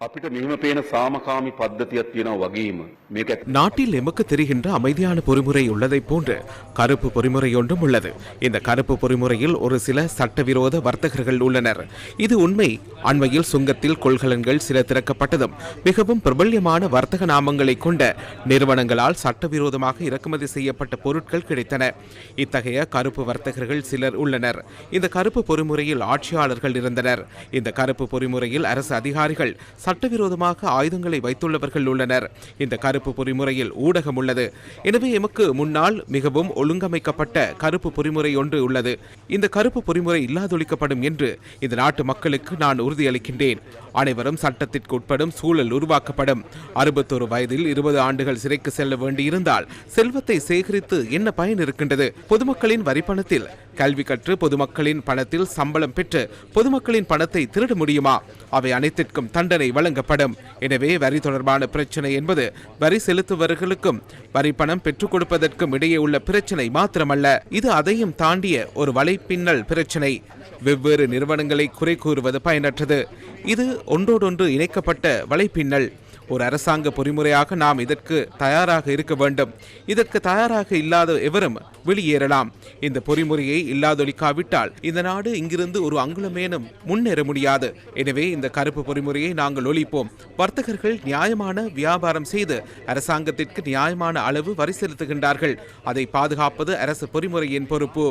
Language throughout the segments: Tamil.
අපිට මෙහෙම පේන සාමකාමී පද්ධතියක් තියෙනවා වගේම මේක ඇත්ත- நாட்டில் எமக்கு தெரிகின்ற அமைதியான பொறிமுறை உள்ளதைப் போன்று கருப்பு பொறிமுறை ஒன்றும் உள்ளது இந்த கருப்பு பொறிமுறையில் ஒரு சில சட்டவிரோத வர்த்தகர்கள் உள்ளனர் இது உண்மை அண்மையில் சுங்கத்தில் கொள்கலன்கள் சில திறக்கப்பட்டதும் மிகவும் பிரபல்யமான வர்த்தக நாமங்களை கொண்ட நிறுவனங்களால் சட்டவிரோதமாக இறக்குமதி செய்யப்பட்ட பொருட்கள் கிடைத்தன இத்தகைய கருப்பு வர்த்தகர்கள் சிலர் உள்ளனர் இந்த கருப்பு பொறிமுறையில் ஆட்சியாளர்கள் இருந்தனர் இந்த கருப்பு பொறிமுறையில் அரசு அதிகாரிகள் சட்டவிரோதமாக ஆயுதங்களை வைத்துள்ளவர்கள் உள்ளனர். இந்த கருப்பு பொறிமுறையில் ஊடகம் உள்ளது. எனவே எமக்கு முன்னால் மிகவும் ஒழுங்கமைக்கப்பட்ட கருப்பு பொறிமுறை ஒன்று உள்ளது. இந்த கருப்பு பொறிமுறை இல்லாதொழிக்கப்படும் என்று இந்த நாட்டு மக்களுக்கு நான் உறுதியளிக்கின்றேன். அனைவரும் சட்டத்திற்கு உட்படும் சூழல் உருவாக்கப்படும். அறுபத்தொரு வயதில் இருபது ஆண்டுகள் சிறைக்கு செல்ல வேண்டியிருந்தால் செல்வத்தை சேகரித்து என்ன பயன் இருக்கின்றது? பொதுமக்களின் வரிப்பணத்தில் கல்வி கற்று பொதுமக்களின் பணத்தில் சம்பளம் பெற்று பொதுமக்களின் பணத்தை திருட முடியுமா? அவை அனைத்திற்கும் தண்டனை வழங்கப்படும். எனவே வரி தொடர்பான பிரச்சனை என்பது வரி செலுத்துபவர்களுக்கும் வரி பணம் பெற்றுக் கொடுப்பதற்கும் இடையே உள்ள பிரச்சனை மாத்திரமல்ல. இது அதையும் தாண்டிய ஒரு வலைப்பின்னல் பிரச்சனை. வெவ்வேறு நிறுவனங்களை குறை கூறுவது பயனற்றது. இது ஒன்றோடொன்று இணைக்கப்பட்ட வலைப்பின்னல். ஒரு அரசாங்க பொறிமுறையாக நாம் இதற்கு தயாராக இருக்க வேண்டும். இதற்கு தயாராக இல்லாத எவரும் வெளியேறலாம். இந்த பொறிமுறையை இல்லாதொழிக்காவிட்டால் இந்த நாடு இங்கிருந்து ஒரு அங்குலமேனும் முன்னேற முடியாது. எனவே இந்த கருப்பு பொறிமுறையை நாங்கள் ஒழிப்போம். வர்த்தகர்கள் நியாயமான வியாபாரம் செய்து அரசாங்கத்திற்கு நியாயமான அளவு வரி செலுத்துகின்றார்கள். அதை பாதுகாப்பது அரசு பொறிமுறையின் பொறுப்பு.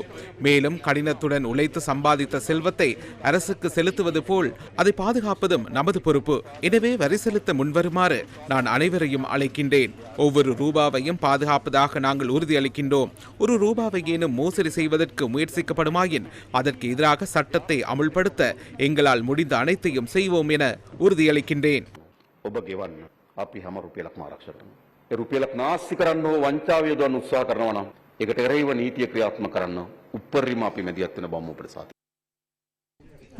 மேலும் கடினத்துடன் உழைத்து சம்பாதித்த செல்வத்தை அரசுக்கு செலுத்துவது போல் அதை பாதுகாப்பதும் நமது பொறுப்பு. எனவே வரி செலுத்த முன்வருமாறு நான் அனைவரையும் அழைக்கின்றேன் ஒவ்வொரு ரூபாவையும் பாதுகாப்பதாக நாங்கள் உறுதியளிக்கின்றோம் ஒரு ரூபாவை ஏனும் மோசடி செய்வதற்கு முயற்சிக்கப்படுமாயின் அதற்கு எதிராக சட்டத்தை அமுல்படுத்த எங்களால் முடிந்த அனைத்தையும் செய்வோம் என உறுதியளிக்கின்றேன் ඔබ ගෙවන්න අපි හැම රුපියලක්ම ආරක්ෂා කරනවා. ඒ රුපියලක් නාස්ති කරන්න හෝ වංචාව යොදවන්න උත්සාහ කරනවා නම් ඒකට එරෙහිව නීතිය ක්‍රියාත්මක කරන්න උප්පරිම අපි මැදිහත් වෙන බම්ම ප්‍රසාද.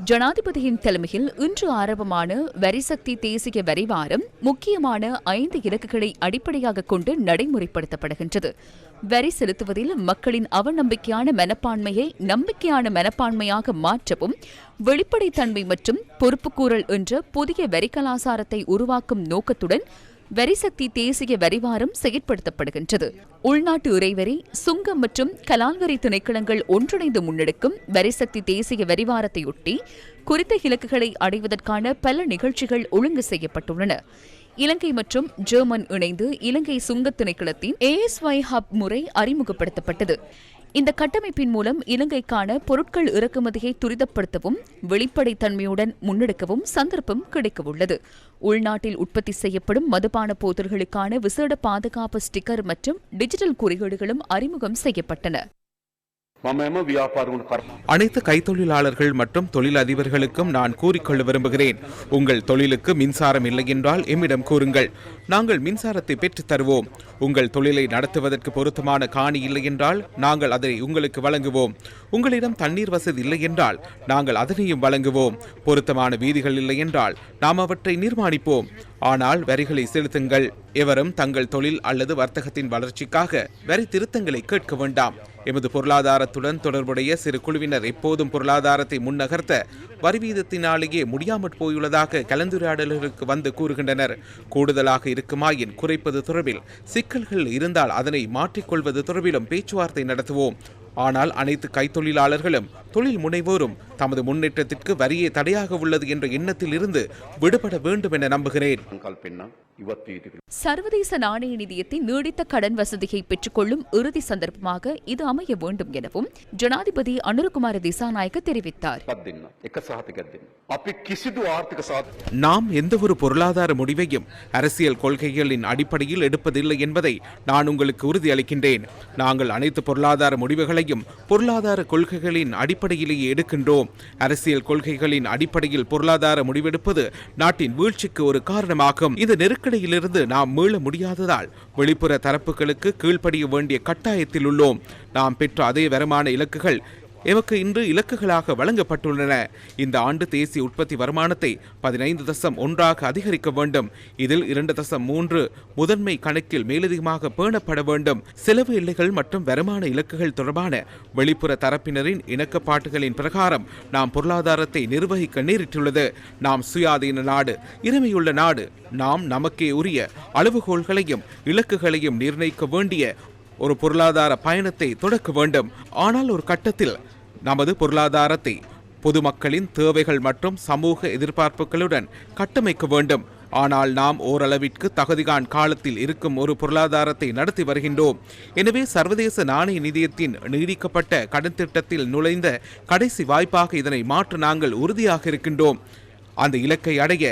ஜனாதிபதியின் தலைமையில் இன்று ஆரம்பமான வரிசக்தி தேசிய வரிவாரம் முக்கியமான ஐந்து இலக்குகளை அடிப்படையாக கொண்டு நடைமுறைப்படுத்தப்படுகின்றது. வரி செலுத்துவதில் மக்களின் அவநம்பிக்கையான மனப்பான்மையை நம்பிக்கையான மனப்பான்மையாக மாற்றவும் வெளிப்படைத்தன்மை மற்றும் பொறுப்புக்கூறல் என்ற புதிய வரி கலாசாரத்தை உருவாக்கும் நோக்கத்துடன் வரிசக்தி தேசிய வரிவாரம் செயற்படுத்தப்படுகின்றது. உள்நாட்டு இறைவரி சுங்கம் மற்றும் கலால்வரி திணைக்களங்கள் ஒன்றிணைந்து முன்னெடுக்கும் வரிசக்தி தேசிய வரிவாரத்தையொட்டி குறித்த இலக்குகளை அடைவதற்கான பல நிகழ்ச்சிகள் ஒழுங்கு செய்யப்பட்டுள்ளன. இலங்கை மற்றும் ஜெர்மன் இணைந்து இலங்கை சுங்க திணைக்களத்தின் ஏஎஸ்ஒய் ஹப் முறை அறிமுகப்படுத்தப்பட்டது. இந்த கட்டமைப்பின் மூலம் இலங்கைக்கான பொருட்கள் இறக்குமதியை துரிதப்படுத்தவும் வெளிப்படைத்தன்மையுடன் முன்னெடுக்கவும் சந்தர்ப்பம் கிடைக்கவுள்ளது. உள்நாட்டில் உற்பத்தி செய்யப்படும் மதுபான போதல்களுக்கான விசேட பாதுகாப்பு ஸ்டிக்கர் மற்றும் டிஜிட்டல் குறியீடுகளும் அறிமுகம் செய்யப்பட்டன. அனைத்து கைத்தொழிலாளர்கள் மற்றும் தொழிலதிபர்களுக்கும் நான் கூறிக்கொள்ள விரும்புகிறேன். உங்கள் தொழிலுக்கு மின்சாரம் இல்லை என்றால் எம்மிடம் கூறுங்கள். நாங்கள் மின்சாரத்தை பெற்றுத் தருவோம். உங்கள் தொழிலை நடத்துவதற்கு பொருத்தமான காணி இல்லை என்றால் நாங்கள் அதை உங்களுக்கு வழங்குவோம். உங்களிடம் தண்ணீர் வசதி இல்லை என்றால் நாங்கள் அதனையும் வழங்குவோம். பொருத்தமான வீதிகள் இல்லை என்றால் நாம் அவற்றை நிர்மாணிப்போம். ஆனால் வரிகளை செலுத்துங்கள். எவரும் தங்கள் தொழில் அல்லது வர்த்தகத்தின் வளர்ச்சிக்காக வரி திருத்தங்களை கேட்க வேண்டாம். எமது பொருளாதாரத்துடன் தொடர்புடைய சிறு குழுவினர் எப்போதும் பொருளாதாரத்தை முன்னகர்த்த வரி வீதத்தினாலேயே முடியாமற் போயுள்ளதாக கலந்துரையாடல்களுக்கு வந்து கூறுகின்றனர். கூடுதலாக இருக்குமாயின் குறைப்பது தொடர்பில்? சிக்கல்கள் இருந்தால் அதனை மாற்றிக்கொள்வது தொடர்பிலும் பேச்சுவார்த்தை நடத்துவோம். ஆனால் அனைத்து கைத்தொழிலாளர்களும் தொழில் முனைவோரும் தமது முன்னேற்றத்திற்கு வரியே தடையாக உள்ளது என்ற எண்ணத்தில் இருந்து விடுபட வேண்டும் என நம்புகிறேன். சர்வதேச நாணய நிதியத்தின் நீடித்த கடன் வசதியை பெற்றுக்கொள்ளும் இறுதி சந்தர்ப்பமாக இது அமைய வேண்டும் எனவும் ஜனாதிபதி அனுருகுமார திசாநாயக்க தெரிவித்தார். நாம் எந்த ஒரு பொருளாதார முடிவையும் அரசியல் கொள்கைகளின் அடிப்படையில் எடுப்பதில்லை என்பதை நான் உங்களுக்கு உறுதியளிக்கின்றேன். நாங்கள் அனைத்து பொருளாதார முடிவுகளையும் பொருளாதார கொள்கைகளின் அடிப்படை அடிப்படையிலேயே எடுக்கின்றோம். அரசியல் கொள்கைகளின் அடிப்படையில் பொருளாதார முடிவெடுப்பது நாட்டின் வீழ்ச்சிக்கு ஒரு காரணமாகும். இந்த நெருக்கடியிலிருந்து நாம் மீள முடியாததால் வெளிப்புற தரப்புகளுக்கு கீழ்ப்படிய வேண்டிய கட்டாயத்தில் உள்ளோம். நாம் பெற்ற அதே வருமான இலக்குகள் எமக்கு இன்று இலக்குகளாக வழங்கப்பட்டுள்ளன. இந்த ஆண்டு தேசிய உற்பத்தி வருமானத்தை பதினைந்து தசம் ஒன்றாக அதிகரிக்க வேண்டும். இதில் இரண்டு தசம் மூன்று முதன்மை கணக்கில் மேலதிகமாக பேணப்பட வேண்டும். செலவு எல்லைகள் மற்றும் வருமான இலக்குகள் தொடர்பான வெளிப்புற தரப்பினரின் இணக்கப்பாட்டுகளின் பிரகாரம் நாம் பொருளாதாரத்தை நிர்வகிக்க நேரிட்டுள்ளது. நாம் சுயாதீன நாடு இறைமையுள்ள நாடு. நாம் நமக்கே உரிய அளவுகோல்களையும் இலக்குகளையும் நிர்ணயிக்க வேண்டிய ஒரு பொருளாதார பயணத்தை தொடக்க வேண்டும். ஆனால் ஒரு கட்டத்தில் நமது பொருளாதாரத்தை பொதுமக்களின் தேவைகள் மற்றும் சமூக எதிர்பார்ப்புகளுடன் கட்டமைக்க வேண்டும். ஆனால் நாம் ஓரளவிற்கு தகுதிகான் காலத்தில் இருக்கும் ஒரு பொருளாதாரத்தை நடத்தி வருகின்றோம். எனவே சர்வதேச நாணய நிதியத்தின் நீடிக்கப்பட்ட கடன் திட்டத்தில் நுழைந்த கடைசி வாய்ப்பாக இதனை மாற்ற நாங்கள் உறுதியாக இருக்கின்றோம். அந்த இலக்கை அடைய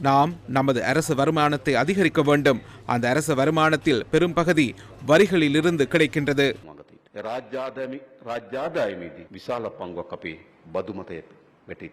நாம் நமது அரசு வருமானத்தை அதிகரிக்க வேண்டும். அந்த அரசு வருமானத்தில் பெரும் பகுதி வரிகளிலிருந்து கிடைக்கின்றது. ராஜ்யாதாமி ராஜ்யாதாமி விசால பங்கு கபி பதுமதை வெற்றி